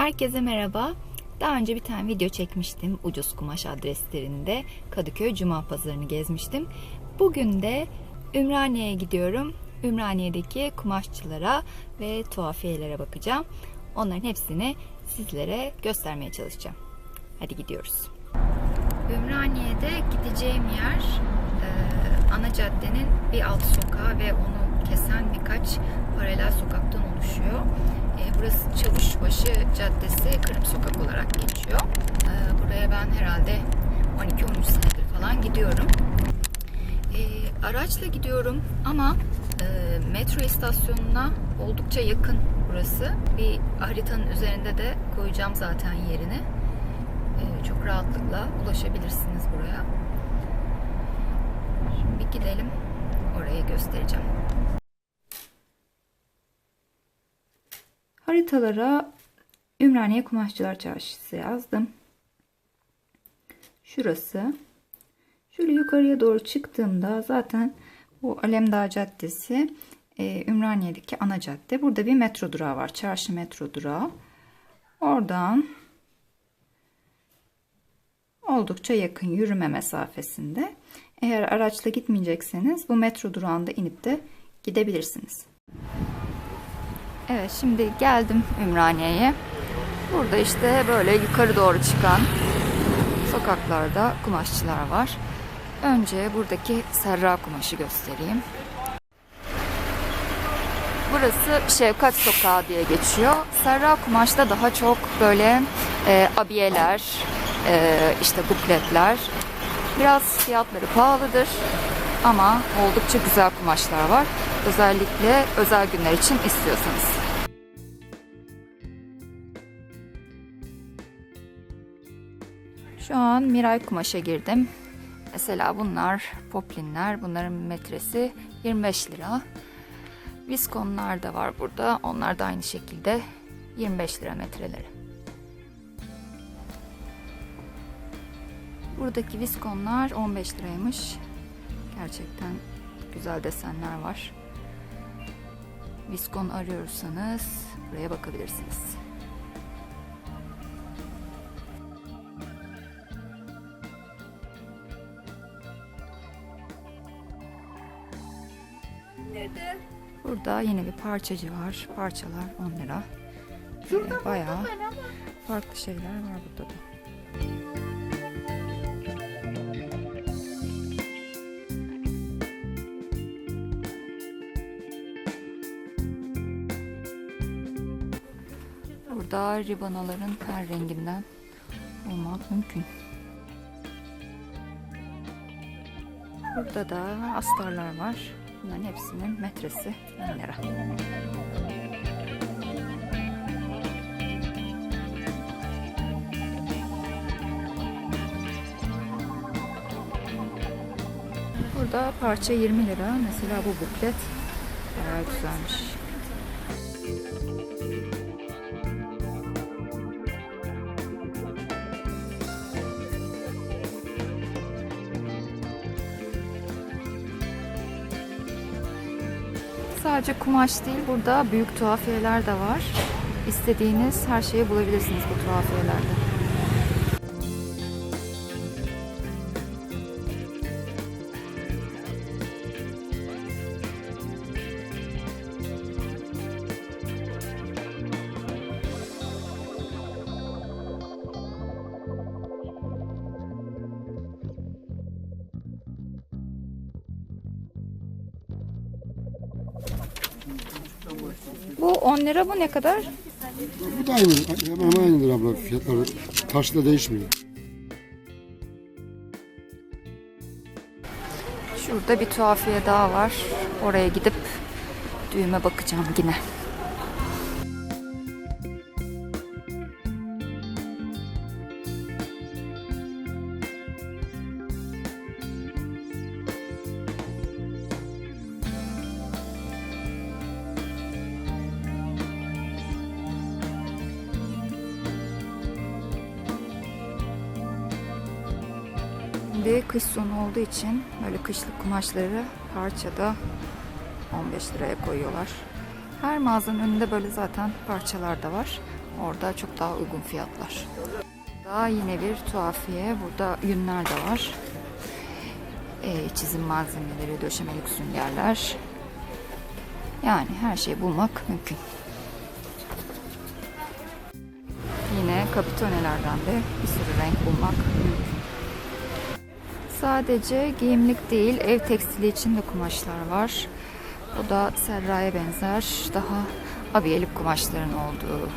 Herkese merhaba. Daha önce bir tane video çekmiştim ucuz kumaş adreslerinde Kadıköy Cuma Pazarı'nı gezmiştim. Bugün de Ümraniye'ye gidiyorum. Ümraniye'deki kumaşçılara ve tuhafiyelere bakacağım. Onların hepsini sizlere göstermeye çalışacağım. Hadi gidiyoruz. Ümraniye'de gideceğim yer e, ana caddenin bir alt sokağı ve onu kesen birkaç paralel sokaktan oluşuyor. E, burası Çavuşbaşı Caddesi Kırım Sokak olarak geçiyor. E, buraya ben herhalde 12-13 senedir falan gidiyorum. E, araçla gidiyorum ama metro istasyonuna oldukça yakın burası. Bir haritanın üzerinde de koyacağım zaten yerini. Çok rahatlıkla ulaşabilirsiniz buraya. Şimdi gidelim. Oraya göstereceğim. Haritalara Ümraniye Kumaşçılar Çarşısı yazdım. Şurası. Şöyle yukarıya doğru çıktığımda zaten bu Alemdağ Caddesi e, Ümraniye'deki ana cadde. Burada bir metro durağı var. Çarşı metro durağı. Oradan oldukça yakın yürüme mesafesinde. Eğer araçla gitmeyecekseniz bu metro durağında inip de gidebilirsiniz. Evet şimdi geldim Ümraniye'ye. Burada işte böyle yukarı doğru çıkan sokaklarda kumaşçılar var. Önce buradaki Serra kumaşı göstereyim. Burası Şevkat Sokağı diye geçiyor. Serra kumaşta daha çok böyle e, abiyeler, e, işte bukletler. Biraz fiyatları pahalıdır ama oldukça güzel kumaşlar var. Özellikle özel günler için istiyorsanız. Şu an Miray Kumaş'a girdim. Mesela bunlar poplinler. Bunların metresi 25 lira. Viskonlar da var burada. Onlar da aynı şekilde 25 lira metreleri. Buradaki viskonlar 15 liraymış. Gerçekten güzel desenler var. Viskon arıyorsanız buraya bakabilirsiniz. Burada yine bir parçacı var. Parçalar 10 lira. Ee, bayağı farklı şeyler var burada da. Burada ribanaların her renginden bulmak mümkün. Burada da astarlar var. Bunların hepsinin metresi 1000 lira. Burada parça 20 lira. Mesela bu buklet bayağı güzelmiş. Sadece kumaş değil, burada büyük tuhafiyeler de var. İstediğiniz her şeyi bulabilirsiniz bu tuhafiyelerde. Bu 10 lira bu ne kadar? Bu da aynı, hemen aynıdır abla fiyatları. Taşla değişmiyor. Şurada bir tuhafiye daha var. Oraya gidip düğüme bakacağım yine. Şimdi kış sonu olduğu için böyle kışlık kumaşları parçada 15 liraya koyuyorlar. Her mağazanın önünde böyle zaten parçalar da var. Orada çok daha uygun fiyatlar. Daha yine bir tuhafiye. Burada yünler de var. Ee, çizim malzemeleri, döşemelik süngerler. Yani her şeyi bulmak mümkün. Yine kapitonelerden de bir sürü renk bulmak mümkün. Sadece giyimlik değil, ev tekstili için de kumaşlar var. Bu da serraya benzer, daha abiyelik kumaşların olduğu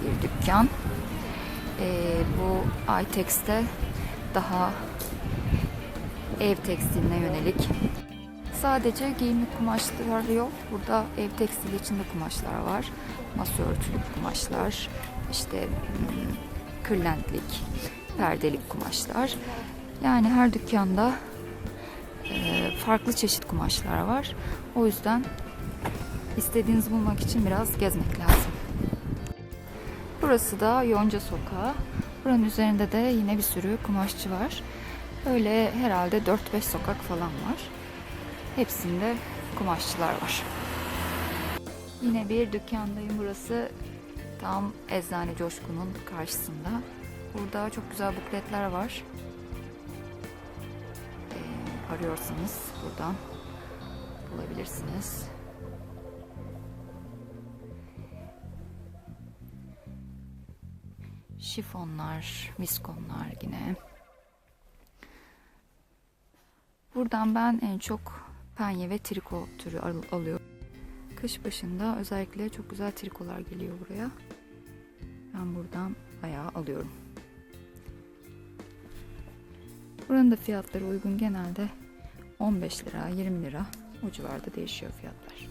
bir dükkan. Ee, bu Aytex'te daha ev tekstiline yönelik. Sadece giyimlik kumaşlar yok. Burada ev tekstili için de kumaşlar var. Masa örtülük kumaşlar, işte hmm, kırlentlik, perdelik kumaşlar. Yani her dükkanda e, farklı çeşit kumaşlar var. O yüzden istediğinizi bulmak için biraz gezmek lazım. Burası da Yonca Sokağı. Buranın üzerinde de yine bir sürü kumaşçı var. Öyle herhalde 4-5 sokak falan var. Hepsinde kumaşçılar var. Yine bir dükkandayım. Burası tam Eczane Coşkun'un karşısında. Burada çok güzel bukletler var. Arıyorsanız buradan bulabilirsiniz. Şifonlar, miskonlar yine. Buradan ben en çok penye ve triko türü al- alıyorum. Kış başında özellikle çok güzel trikolar geliyor buraya. Ben buradan bayağı alıyorum. Buranın da fiyatları uygun genelde 15 lira, 20 lira o civarda değişiyor fiyatlar.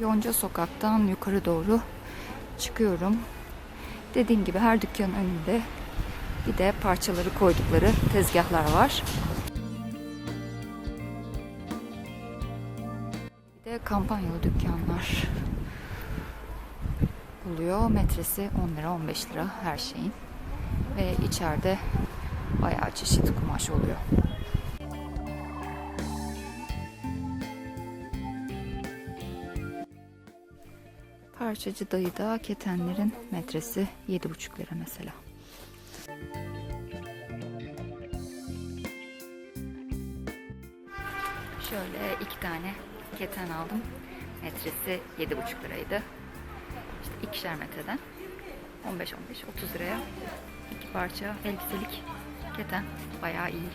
Yonca sokaktan yukarı doğru çıkıyorum. Dediğim gibi her dükkanın önünde bir de parçaları koydukları tezgahlar var. Bir de kampanyalı dükkanlar buluyor. Metresi 10 lira 15 lira her şeyin. Ve içeride bayağı çeşit kumaş oluyor. Parçacı dayıda ketenlerin metresi 7,5 lira mesela. Şöyle iki tane keten aldım. Metresi 7,5 liraydı. İşte ikişer metreden 15-15 30 liraya iki parça elbiselik keten bayağı iyi.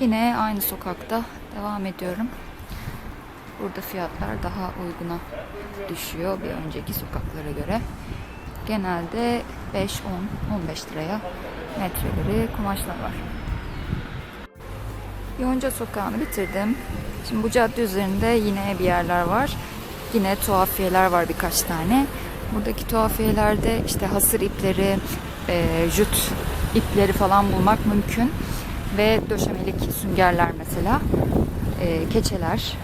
Yine aynı sokakta devam ediyorum. Burada fiyatlar daha uyguna düşüyor bir önceki sokaklara göre. Genelde 5, 10, 15 liraya metreleri kumaşlar var. Yonca sokağını bitirdim. Şimdi bu cadde üzerinde yine bir yerler var. Yine tuhafiyeler var birkaç tane. Buradaki tuhafiyelerde işte hasır ipleri, e, jüt ipleri falan bulmak mümkün. Ve döşemelik süngerler mesela. E, keçeler.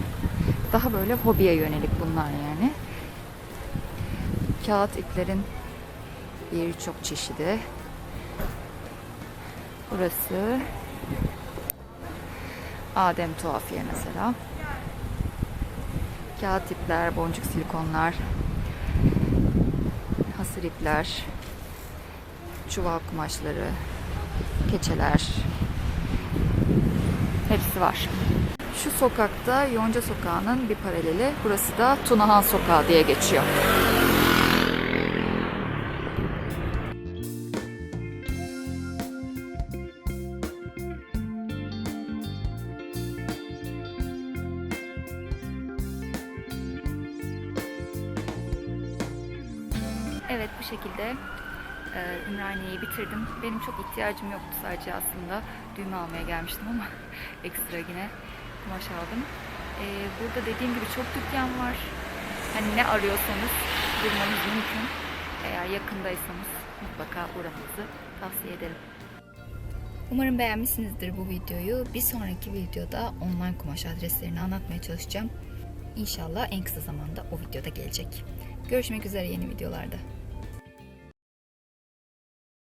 Daha böyle hobiye yönelik bunlar yani. Kağıt iplerin birçok çeşidi. Burası Adem tuhafiye mesela. Kağıt ipler, boncuk silikonlar, hasır ipler, çuval kumaşları, keçeler. Hepsi var. Şu sokakta Yonca Sokağı'nın bir paraleli. Burası da Tunahan Sokağı diye geçiyor. Evet bu şekilde e, Ümraniye'yi bitirdim. Benim çok ihtiyacım yoktu sadece aslında. Düğme almaya gelmiştim ama ekstra yine kumaş aldım. E, burada dediğim gibi çok dükkan var. Hani ne arıyorsanız bulmanız mümkün. Eğer yakındaysanız mutlaka uğramanızı tavsiye ederim. Umarım beğenmişsinizdir bu videoyu. Bir sonraki videoda online kumaş adreslerini anlatmaya çalışacağım. İnşallah en kısa zamanda o videoda gelecek. Görüşmek üzere yeni videolarda.